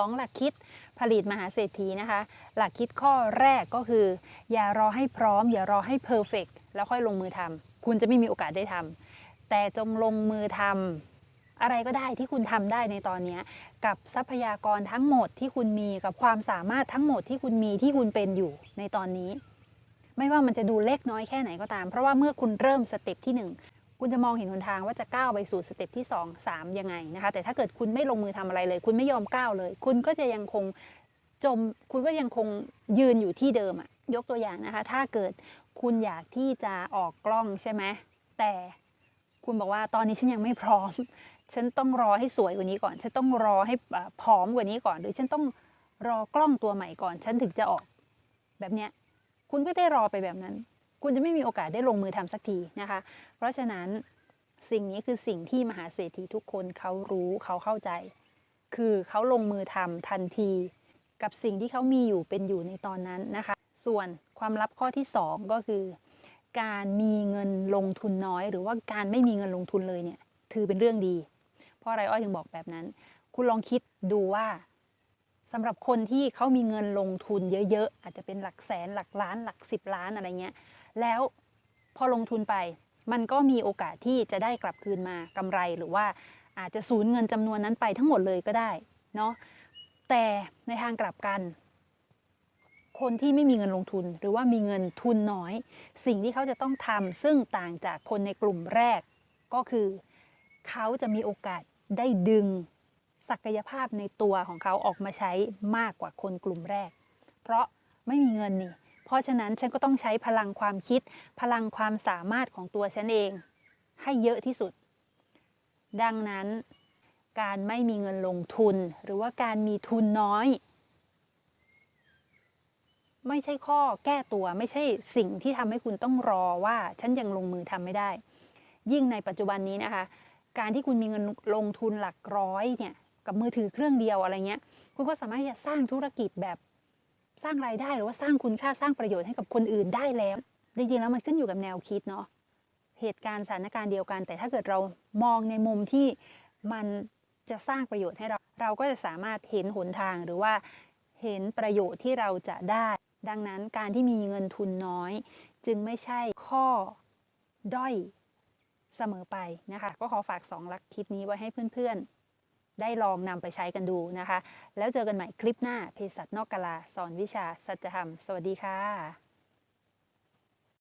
2 หลักคิดผลิตมหาเศรษฐีนะคะ หลักคิดข้อแรกก็คือ อย่ารอให้พร้อม อย่ารอให้เพอร์เฟกแล้วค่อยลงมือทำคุณจะไม่มีโอกาสได้ทำแต่จงลงมือทำอะไรก็ได้ที่คุณทำได้ในตอนนี้ กับทรัพยากรทั้งหมดที่คุณมีกับความสามารถทั้งหมดที่คุณมีที่คุณเป็นอยู่ในตอนนี้ ไม่ว่ามันจะดูเล็กน้อยแค่ไหนก็ตาม เพราะว่าเมื่อคุณเริ่มสเต็ปที่หนึ่ง คุณจะมองเห็นหนทางว่าจะก้าวไปสู่สเต็ปที่ 2 3 ยังไงนะคะ แต่ถ้าเกิดคุณไม่ลงมือทำอะไรเลย คุณไม่ยอมก้าวเลย คุณก็จะยังคงจม คุณก็ยังคงยืนอยู่ที่เดิมอะยกตัวอย่างนะคะ ถ้าเกิดคุณอยากที่จะออกกล้องใช่ไหมแต่คุณบอกว่าตอนนี้ฉันยังไม่พร้อม ฉันต้องรอให้สวยกว่านี้ก่อน ฉันต้องรอให้ผอมกว่านี้ก่อน หรือฉันต้องรอกล้องตัวใหม่ก่อน ฉันถึงจะออกแบบเนี้ย คุณก็ได้รอไปแบบนั้น คุณจะไม่มีโอกาสได้ลงมือทำสักทีนะคะ เพราะฉะนั้นสิ่งนี้คือสิ่งที่มหาเศรษฐีทุกคนเขารู้เขาเข้าใจ คือเขาลงมือทำทันที กับสิ่งที่เขามีอยู่เป็นอยู่ในตอนนั้นนะคะ ส่วนความลับข้อที่ 2 ก็คือ การมีเงินลงทุนน้อย หรือว่าการไม่มีเงินลงทุนเลยเนี่ยถือเป็นเรื่องดี เพราะอะไรอ้อยถึงบอกแบบนั้น คุณลองคิดดูว่าสำหรับคนที่เขามีเงินลงทุนเยอะๆ อาจจะเป็นหลักแสนหลักล้านหลักสิบล้านอะไรเงี้ย แล้วพอลงทุนไป มันก็มีโอกาสที่จะได้กลับคืนมากำไรหรือว่าอาจจะสูญเงินจำนวนนั้นไปทั้งหมดเลยก็ได้เนาะแต่ในทางกลับกัน คนที่ไม่มีเงินลงทุน หรือว่ามีเงินทุนน้อย สิ่งที่เขาจะต้องทำซึ่งต่างจากคนในกลุ่มแรก ก็คือเขาจะมีโอกาสได้ดึงศักยภาพในตัวของเขาออกมาใช้มากกว่าคนกลุ่มแรก เพราะไม่มีเงินนี่ ราะฉะนั้นฉันก็ต้องใช้พลังความคิด พลังความสามารถของตัวฉันเอง ให้เยอะที่สุด ดังนั้น การไม่มีเงินลงทุน หรือว่าการมีทุนน้อย ไม่ใช่ข้อแก้ตัวไม่ใช่สิ่งที่ทำให้คุณต้องรอว่าฉันยังลงมือทำไม่ได้ ยิ่งในปัจจุบันนี้นะคะ การที่คุณมีเงินลงทุนหลักร้อยเนี่ยกับมือถือเครื่องเดียวอะไรเงี้ย คุณก็สามารถจะสร้างธุรกิจแบบ สร้างรายได้หรือว่าสร้างคุณค่าสร้างประโยชน์ให้กับคนอื่นได้แล้วจริงๆแล้วมันขึ้นอยู่กับแนวคิดเนาะเหตุการณ์สถานการณ์เดียวกัน แต่ถ้าเกิดเรามองในมุมที่มันจะสร้างประโยชน์ให้เรา เราก็จะสามารถเห็นหนทางหรือว่าเห็นประโยชน์ที่เราจะได้ ดังนั้นการที่มีเงินทุนน้อย จึงไม่ใช่ข้อด้อยเสมอไปนะคะ ก็ขอฝากสองหลักคิดนี้ไว้ให้เพื่อนๆ ได้ลองนำไปใช้กันดูนะคะ แล้วเจอกันใหม่คลิปหน้าเภสัชนอกกาลาสอนวิชาสัจธรรม สวัสดีค่ะ